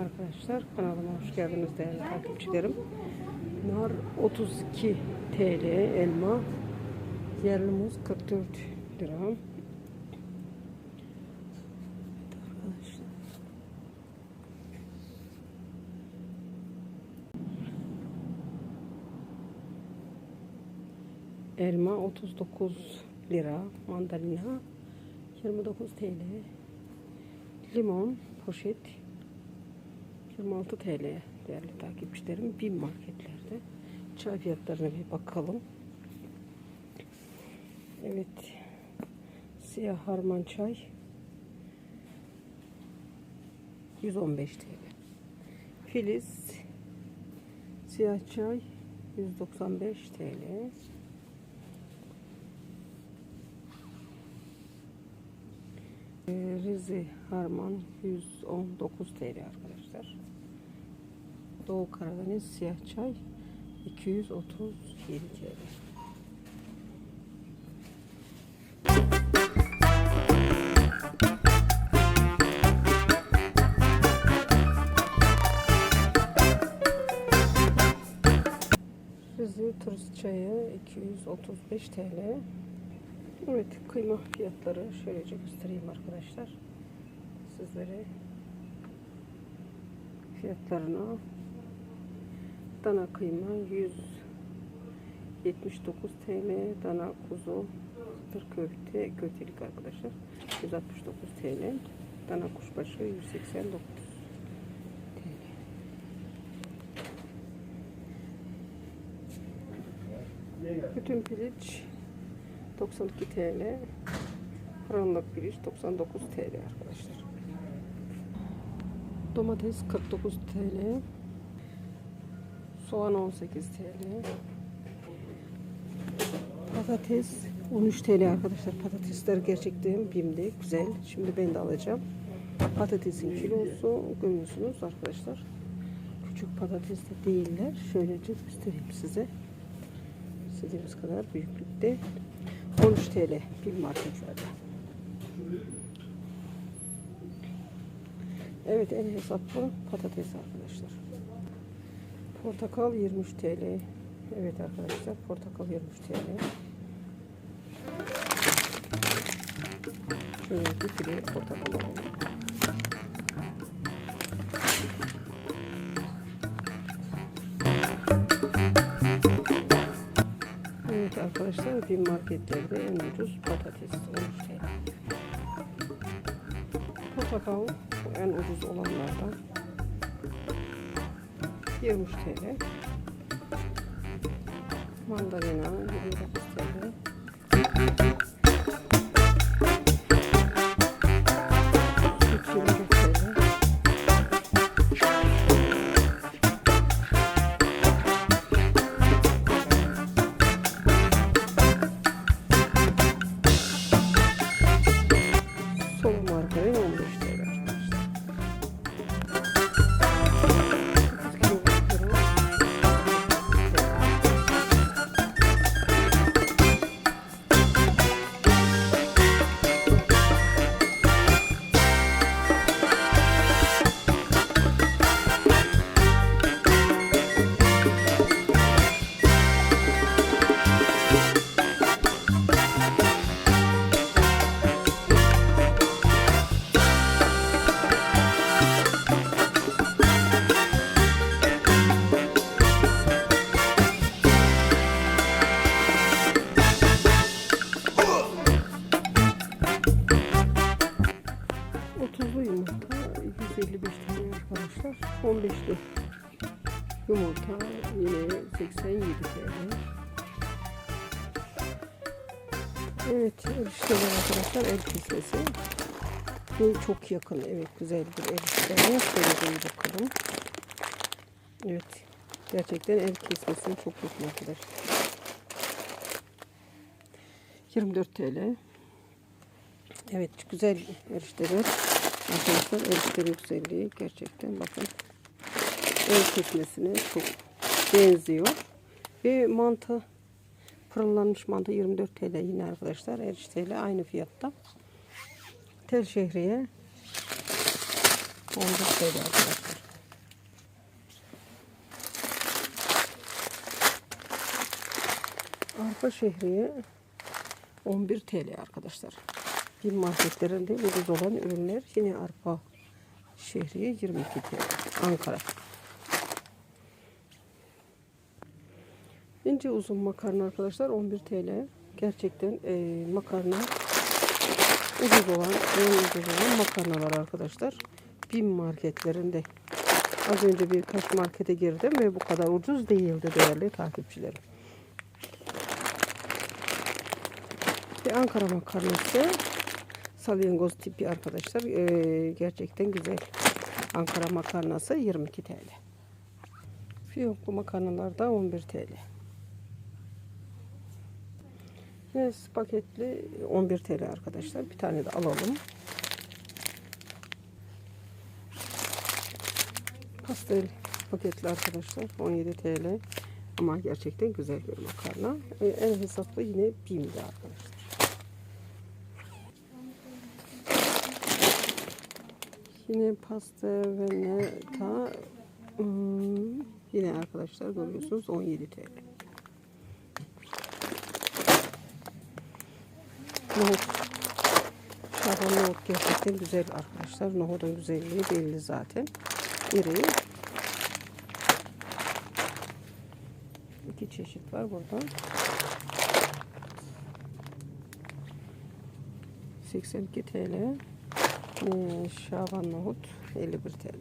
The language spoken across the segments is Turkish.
Hoş geldiniz değerli takipçilerim. Nar 32 TL elma. Yerli muz 44 lira. Evet arkadaşlar. Elma 39 lira. Mandalina 29 TL. Limon poşet 26 TL değerli takipçilerim. Bin marketlerde. Çay fiyatlarına bir bakalım. Evet. Siyah harman çay 115 TL. Filiz siyah çay 195 TL. Ee, Rize Harman 119 TL arkadaşlar. Doğu Karadeniz siyah çay 237 TL. Rize turist çayı 235 TL. Evet kıyma fiyatları şöylece göstereyim arkadaşlar. Sizlere fiyatlarını dana kıyma 179 TL dana kuzu tır köfte köftelik arkadaşlar 169 TL dana kuşbaşı 189 TL bütün piliç 92 TL fırınlık piliç 99 TL arkadaşlar Domates 49 TL. Soğan 18 TL. Patates 13 TL arkadaşlar. Patatesler gerçekten bimde güzel. Şimdi ben de alacağım. Patatesin kilosu görüyorsunuz arkadaşlar. Küçük patates de değiller. Şöylece göstereyim size. İstediğimiz kadar büyüklükte. 13 TL bir marketlerde. Evet en hesaplı patates arkadaşlar. Portakal 23 TL. Evet arkadaşlar portakal 23 TL. Şöyle bir kilo portakal alalım. Evet arkadaşlar bir marketlerde en ucuz patates 13 TL. Portakal en ucuz olanlardan 23 TL. Mandalina 29 TL. Evet erişteler arkadaşlar el kesmesi. Ve çok yakın evet güzel bir erişte. Şöyle bakalım. Evet gerçekten el kesmesine çok yakın arkadaşlar. 24 TL. Evet güzel erişteler. Arkadaşlar erişteler güzelliği gerçekten bakın. El kesmesine çok benziyor. Ve mantı Fırınlanmış mantı 24 TL yine arkadaşlar. Erişteyle aynı fiyatta. Tel şehriye 14 TL arkadaşlar. Arpa şehriye 11 TL arkadaşlar. Bir marketlerinde ucuz olan ürünler yine arpa şehriye 22 TL. Ankara. İnce uzun makarna arkadaşlar 11 TL. Gerçekten e, makarna ucuz olan, en ucuz olan makarnalar arkadaşlar. Bin marketlerinde. Az önce birkaç markete girdim ve bu kadar ucuz değildi değerli takipçilerim. Bir Ankara makarnası salyangoz tipi arkadaşlar. Ee, gerçekten güzel. Ankara makarnası 22 TL. Fiyoklu makarnalar da 11 TL. Ve paketli 11 TL arkadaşlar. Bir tane de alalım. Pastel paketli arkadaşlar 17 TL. Ama gerçekten güzel bir makarna. Ee, en hesaplı yine BİM'de arkadaşlar. Yine pasta ve neta hmm, yine arkadaşlar görüyorsunuz 17 TL. Nohut. Şaban nohut gerçekten güzel arkadaşlar. Nohutun güzelliği belli zaten. İri. İki çeşit var burada. 82 TL. Ee, Şaban nohut 51 TL.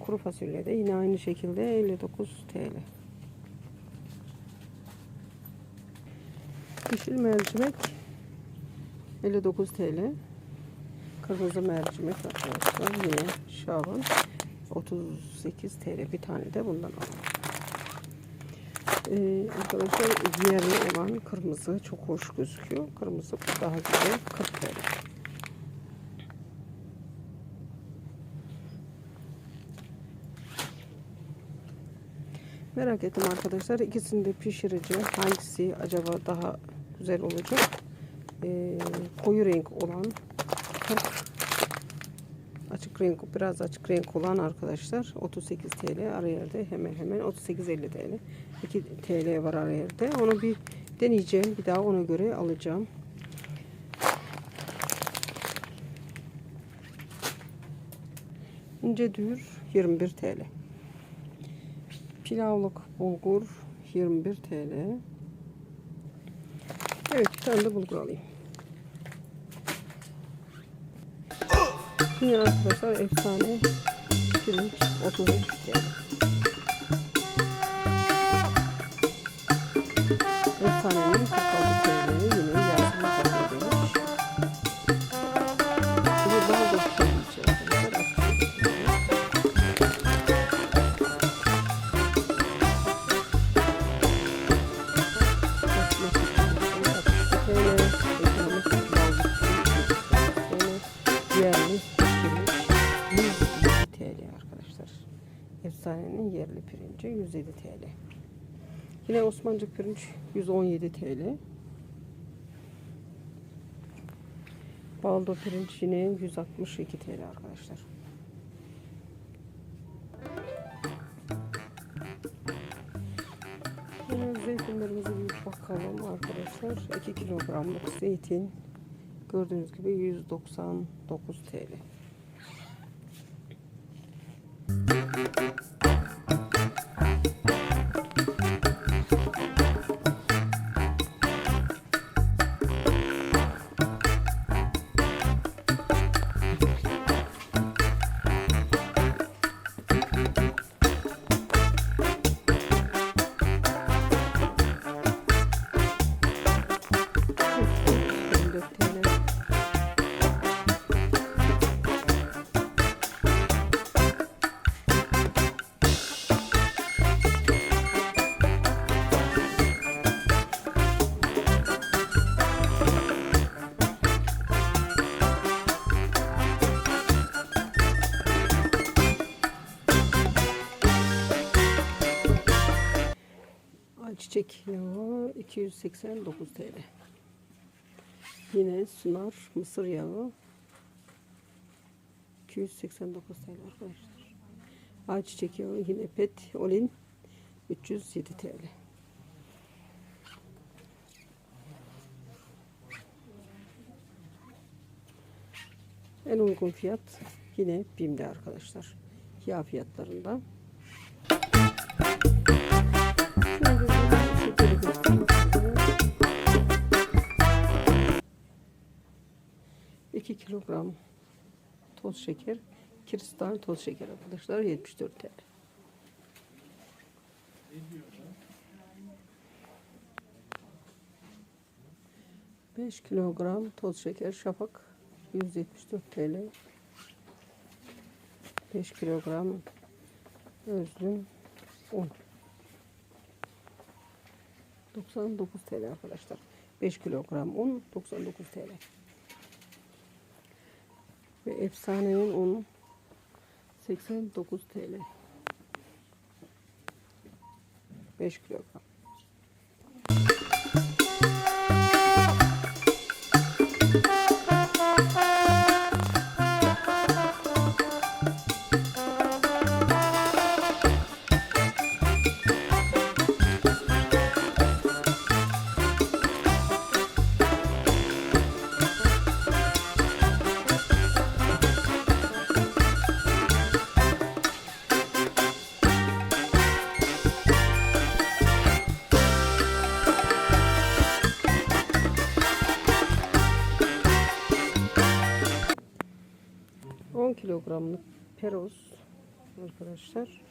Kuru fasulye de yine aynı şekilde 59 TL. Yeşil mercimek 59 TL. Kırmızı mercimek arkadaşlar yine Şaban 38 TL bir tane de bundan alalım. Ee, arkadaşlar yerli olan kırmızı çok hoş gözüküyor. Kırmızı daha güzel 40 TL. Merak ettim arkadaşlar. İkisini de pişireceğim. Hangisi acaba daha güzel olacak? Ee, koyu renk olan 40 açık renk biraz açık renk olan arkadaşlar 38 TL ara yerde hemen hemen 38-50 TL 2 TL var ara yerde onu bir deneyeceğim bir daha ona göre alacağım ince düğür 21 TL Pilavlık bulgur 21 TL. Evet bir tane de bulgur alayım. Yine arkadaşlar efsane pirinç 33 TL. Efsanenin yerli pirinci 107 TL. Yine Osmancık pirinç 117 TL. Baldo pirinç yine 162 TL arkadaşlar. Yine zeytinlerimize bir bakalım arkadaşlar. 2 kilogramlık zeytin gördüğünüz gibi 199 TL. 289 TL. Yine sunar mısır yağı 289 TL arkadaşlar. Ayçiçek yağı yine pet olin 307 TL. En uygun fiyat yine BİM'de arkadaşlar. Yağ fiyatlarında. 2 kilogram toz şeker, kristal toz şeker arkadaşlar 74 TL. Beş kilogram toz şeker şafak 174 TL. 5 kilogram özlüm un. 99 TL arkadaşlar. 5 kilogram un 99 TL. Ve efsanenin unu 89 TL. 5 kilogram. On kilogramlık peros arkadaşlar.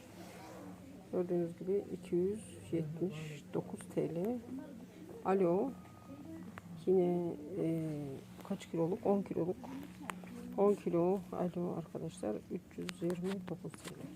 Gördüğünüz gibi 279 TL. Alo. Yine e, kaç kiloluk? 10 kiloluk. 10 kilo alo arkadaşlar 329 TL.